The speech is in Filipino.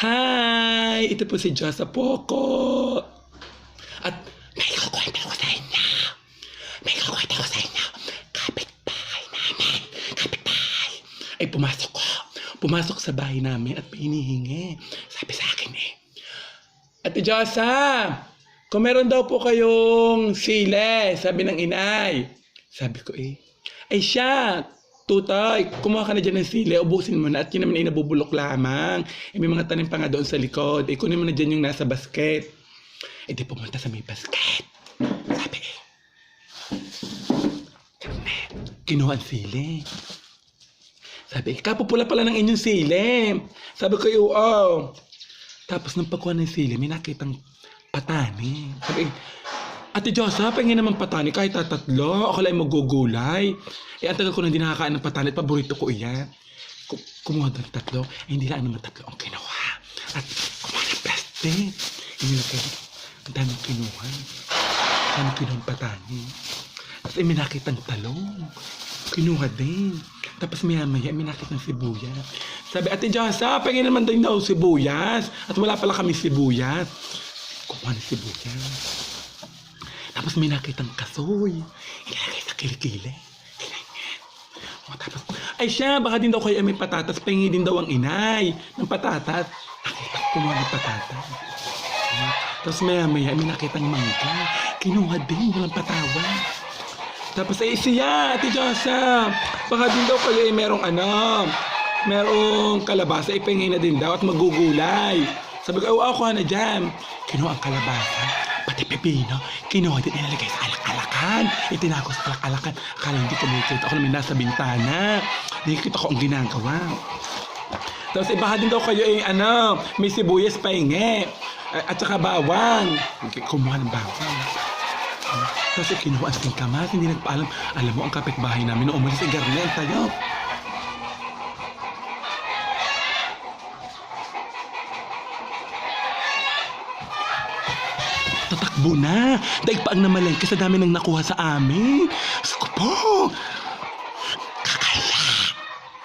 Hi! Ito po si Josa Poco. At may kukwento ko sa inyo. May kukwento ko sa inyo. Kapit-bahay namin. Kapit-bahay. Ay pumasok ko. Pumasok sa bahay namin at may. Sabi sa akin eh. Ate Josa, kung meron daw po kayong sile, sabi ng inay. Sabi ko eh, ay siya, tutay, kumuha ka na dyan ng sile, ubusin mo na at yun naman ay nabubulok lamang. Eh, may mga tanim pa nga doon sa likod. Eh, kunin mo na dyan yung nasa basket. Eh, di pumunta sa may basket. Sabi eh, kinuha ang sile. Sabi, kapupula pala ng inyong sile. Sabi ko, oo. Tapos nung pagkuha ng sili, may nakitang patani. Sabi, Ate Josa, pahingin naman patani kahit tatatlo. Ako lang magugulay. Eh, ang tagal ko nang di nakakain ng patani at paborito ko iyan. Ku- kumuha doon ng tatlo. Eh, hindi lang naman tatlo ang kinuha. At kumuha ng plastic. Hindi na kayo. Ang daming kinuha. Ang kinuha ng patani. Tapos eh, may nakitang talong. Kinuha din. Tapos maya maya, may nakitang sibuyas. Sabi, Ate Josa, pahingin naman din daw sibuyas. At wala pala kami sibuyas. Kumuha ng sibuyas. Tapos may nakitang kasoy. Ilalagay sa kilikili. O, tapos, ay siya, baka din daw kayo may patatas. Pahingi din daw ang inay ng patatas. Nakita ko ng patatas. Tapos maya maya, may nakitang mangga. Kinuha din, walang patawa. Tapos ay siya, Ate Josa. Baka din daw kayo ay merong ano, merong kalabasa, ipahingi na din daw at magugulay. Sabi ko, oh, ako na dyan. Kinuha ang kalabasa, pati pepino. Kinuha din, ilalagay sa alak-alakan. Itinako sa alak-alakan. Akala hindi ko makikita. Ako naman nasa bintana. Nakikita ko ang ginagawa. Tapos eh, baka din daw kayo ay ano, may sibuyas pahingi. At saka bawang. Kumuha ng bawang. Tapos eh, kinuha ang singkamas, hindi nagpaalam. Alam mo, ang kapitbahay namin, nung umalis ay garnet tayo. Tatakbo na. Daig pa ang namalengke sa dami ng nakuha sa amin. Diyos ko po.